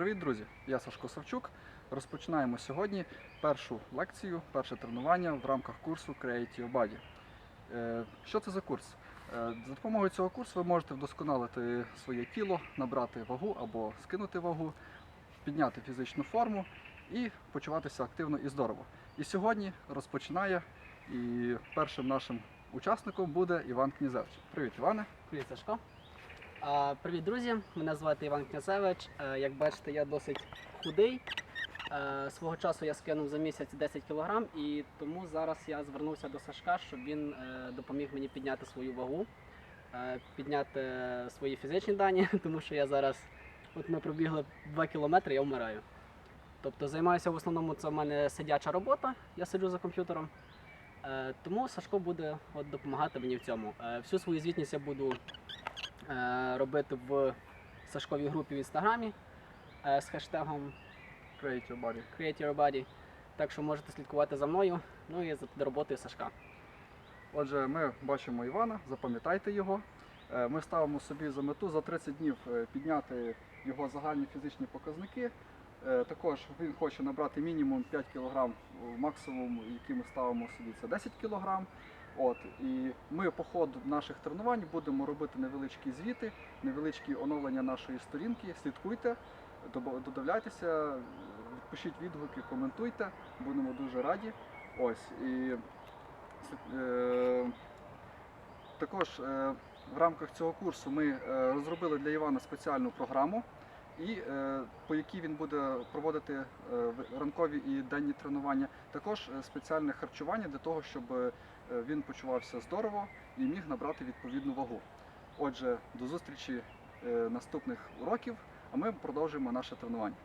Привіт, друзі! Я Сашко Савчук. Розпочинаємо сьогодні першу лекцію, перше тренування в рамках курсу Creative Body. Е, Що це за курс? Е, За допомогою цього курсу ви можете вдосконалити своє тіло, набрати вагу або скинути вагу, підняти фізичну форму і почуватися активно і здорово. І сьогодні розпочинає і першим нашим учасником буде Іван Князевич. Привіт, Іване! Привіт, Сашко. Привіт, друзі! Мене звати Іван Князевич. Як бачите, я досить худий. Свого часу я скинув за місяць 10 кг і тому зараз я звернувся до Сашка, щоб він е, допоміг мені підняти свою вагу, е, підняти свої фізичні дані, тому що я зараз, от ми пробігли 2 кілометри, я вмираю. Тобто займаюся в основному це в мене сидяча робота, я сиджу за комп'ютером. Е, Тому Сашко буде от, допомагати мені в цьому. Всю свою звітність я буду робити в Сашковій групі в інстаграмі е, з хештегом Creative Body. Create Your Body. Так що можете слідкувати за мною, ну і за роботою Сашка. Отже, ми бачимо Івана, запам'ятайте його. Е, Ми ставимо собі за мету за 30 днів е, підняти його загальні фізичні показники. Е, Також він хоче набрати мінімум 5 кг, максимум, який ми ставимо собі, це 10 кг. От, і ми по ходу наших тренувань будемо робити невеличкі звіти, невеличкі оновлення нашої сторінки. Слідкуйте, додивляйтеся, пишіть відгуки, коментуйте, будемо дуже раді. Ось і Е, Також е, в рамках цього курсу ми е, розробили для Івана спеціальну програму, і, е, по якій він буде проводити е, ранкові і денні тренування. Також е, спеціальне харчування для того, щоб він почувався здорово і міг набрати відповідну вагу. Отже, до зустрічі наступних уроків, а ми продовжуємо наше тренування.